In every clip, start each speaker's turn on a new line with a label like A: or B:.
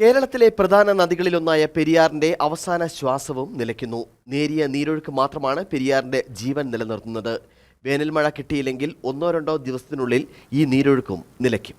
A: കേരളത്തിലെ പ്രധാന നദികളിലൊന്നായ പെരിയാറിന്റെ അവസാന ശ്വാസവും നിലയ്ക്കുന്നു. നേരിയ നീരൊഴുക്ക് മാത്രമാണ് പെരിയാറിന്റെ ജീവൻ നിലനിർത്തുന്നത്. വേനൽ മഴ കിട്ടിയില്ലെങ്കിൽ ഒന്നോ രണ്ടോ ദിവസത്തിനുള്ളിൽ ഈ നീരൊഴുക്കും നിലയ്ക്കും.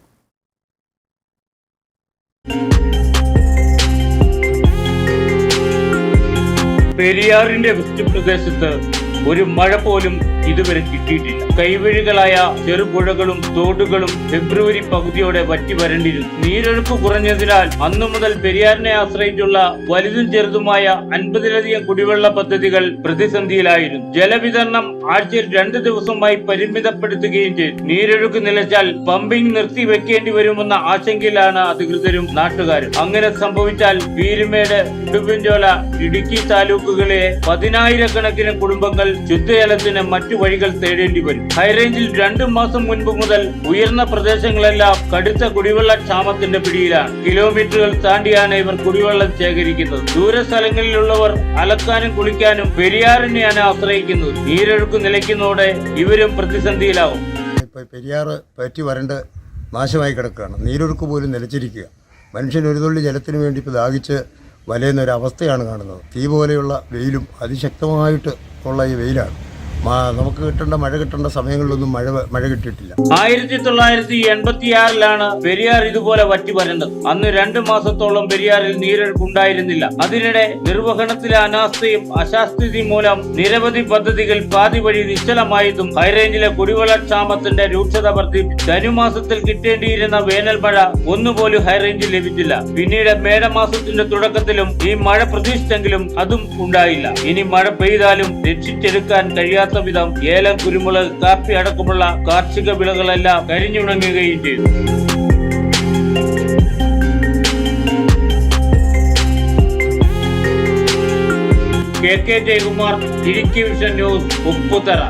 B: പെരിയാറിന്റെ വൃഷ്ടിപ്രദേശത്ത് ഒരു മഴ പോലും ഇതുവരെ കിട്ടിയിട്ടില്ല. കൈവഴികളായ ചെറുപുഴകളും തോടുകളും ഫെബ്രുവരി പകുതിയോടെ വറ്റി വരണ്ടിരുന്നു. നീരൊഴുക്ക് കുറഞ്ഞതിനാൽ അന്നു മുതൽ പെരിയാറിനെ ആശ്രയിച്ചുള്ള വലുതും ചെറുതുമായ അൻപതിലധികം കുടിവെള്ള പദ്ധതികൾ പ്രതിസന്ധിയിലായിരുന്നു. ജലവിതരണം ആഴ്ചയിൽ രണ്ട് ദിവസമായി പരിമിതപ്പെടുത്തുകയും ചെയ്തു. നീരൊഴുക്ക് നിലച്ചാൽ പമ്പിംഗ് നിർത്തിവെക്കേണ്ടി വരുമെന്ന ആശങ്കയിലാണ് അധികൃതരും നാട്ടുകാരും. അങ്ങനെ സംഭവിച്ചാൽ പീരുമേട് ഉടുമ്പൻചോല ഇടുക്കി താലൂക്കുകളിലെ പതിനായിരക്കണക്കിന് കുടുംബങ്ങൾ ശുദ്ധജലത്തിന് മറ്റു വഴികൾ തേടേണ്ടി വരും. ഹൈറേഞ്ചിൽ രണ്ടു മാസം മുൻപ് മുതൽ ഉയർന്ന പ്രദേശങ്ങളെല്ലാം കടുത്ത കുടിവെള്ള ക്ഷാമത്തിന്റെ പിടിയിലാണ്. കിലോമീറ്ററുകൾ താണ്ടിയാണ് ഇവർ കുടിവെള്ളം ശേഖരിക്കുന്നത്. ദൂരസ്ഥലങ്ങളിലുള്ളവർ അലക്കാനും കുളിക്കാനും പെരിയാറിനെയാണ് ആശ്രയിക്കുന്നത്. നീരൊഴുക്ക് നിലയ്ക്കുന്നതോടെ ഇവരും പ്രതിസന്ധിയിലാവും.
C: പെരിയാറ് പറ്റി വരണ്ട് നാശമായി കിടക്കുകയാണ്. നീരൊഴുക്ക് പോലും നിലച്ചിരിക്കുക. മനുഷ്യൻ ഒരു തുള്ളി ജലത്തിന് വേണ്ടി ഇപ്പോൾ ദാഹിച്ച് വലയുന്ന ഒരു അവസ്ഥയാണ് കാണുന്നത്. തീ പോലെയുള്ള വെയിലും അതിശക്തമായിട്ട് ഉള്ള ഈ വെയിലാണ്. നമുക്ക് കിട്ടേണ്ട മഴ കിട്ടേണ്ട സമയങ്ങളിലൊന്നും മഴ മഴ കിട്ടിയിട്ടില്ല.
B: ആയിരത്തി തൊള്ളായിരത്തി എൺപത്തിയാറിലാണ് പെരിയാർ ഇതുപോലെ വറ്റി വരുന്നത് അന്ന് രണ്ട് മാസത്തോളം പെരിയാറിൽ നീരൊഴുക്ക് ഉണ്ടായിരുന്നില്ല അതിനിടെ നിർവഹണത്തിലെ അനാസ്ഥയും അശാസ്ഥിതി മൂലം നിരവധി പദ്ധതികൾ പാതി വഴി നിശ്ചലമായതും ഹൈറേഞ്ചിലെ കുടിവെള്ള ക്ഷാമത്തിന്റെ രൂക്ഷത വർദ്ധിപ്പിച്ചു ധനുമാസത്തിൽ കിട്ടേണ്ടിയിരുന്ന വേനൽ മഴ ഒന്നുപോലും ഹൈറേഞ്ചിൽ ലഭിച്ചില്ല. പിന്നീട് മേടമാസത്തിന്റെ തുടക്കത്തിലും ഈ മഴ പ്രതീക്ഷിച്ചെങ്കിലും അതും ഉണ്ടായില്ല. ഇനി മഴ പെയ്താലും രക്ഷിച്ചെടുക്കാൻ കഴിയാത്ത വിധം ഏലം കുരുമുളക് കാപ്പി അടക്കമുള്ള കാർഷിക വിളകളെല്ലാം കരിഞ്ഞുണങ്ങുകയും ചെയ്തു. K K Jayakumar Idukki vision news Upputhara.